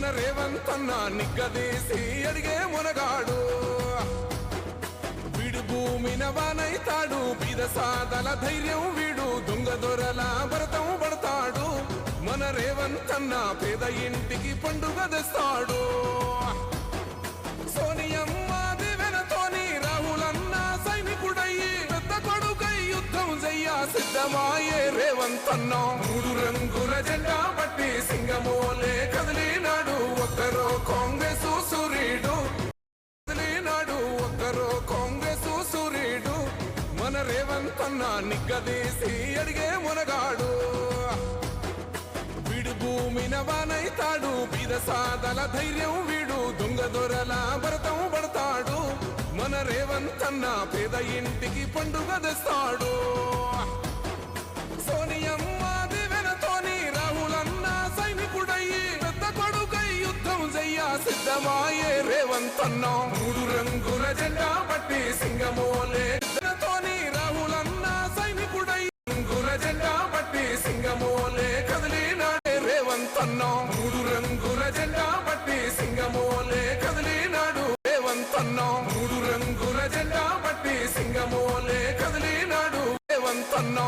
మన రేవంతన్న నిగ్గదీసి అడిగే మునగాడు. వీడు భూమి బీద సాదల ధైర్యం వీడు దొంగ దొరల భరతం పడతాడు. మన రేవంతన్న పేద ఇంటికి పండుగ తెస్తాడు. సోనియమ్మ దివెనతోని రాహులన్న సైనికుడయ్యి పెద్ద కొడుకై యుద్ధం చెయ్య సిద్ధమాయే రేవంతన్న. మూడు రంగుల జెండా కాంగ్రెస్ సూర్యుడు మన రేవంతన్న నిగ్గదీసి అడిగే మునగాడు. వీడు భూమిన వానైతాడు బిరసాదల ధైర్యం వీడు. దొంగ దొరల భరతం పడతాడు. మన రేవంతన్న పేద ఇంటికి పండుగ తెస్తాడు. సోనియమ్మ దివెనతోని రాహులన్న సైనికుడయ్యి పెద్ద కొడుకై యుద్ధం చెయ్య సిద్ధమాయే రేవంతన్నా మూడు రంగుల జెండా పులి సింగమోలే. తోని రాహులన్న సైనికుడై రంగుల జెండా బట్టి సింగమోలే. కదిలినాడే రేవంత్ అన్నా మూడు రంగుల జెండా బట్టి సింగమోలే. కదిలినాడు రేవంత్ అన్నా మూడు రంగుల జెండా బట్టి సింగమోలే. కదిలినాడు రేవంత్ అన్నా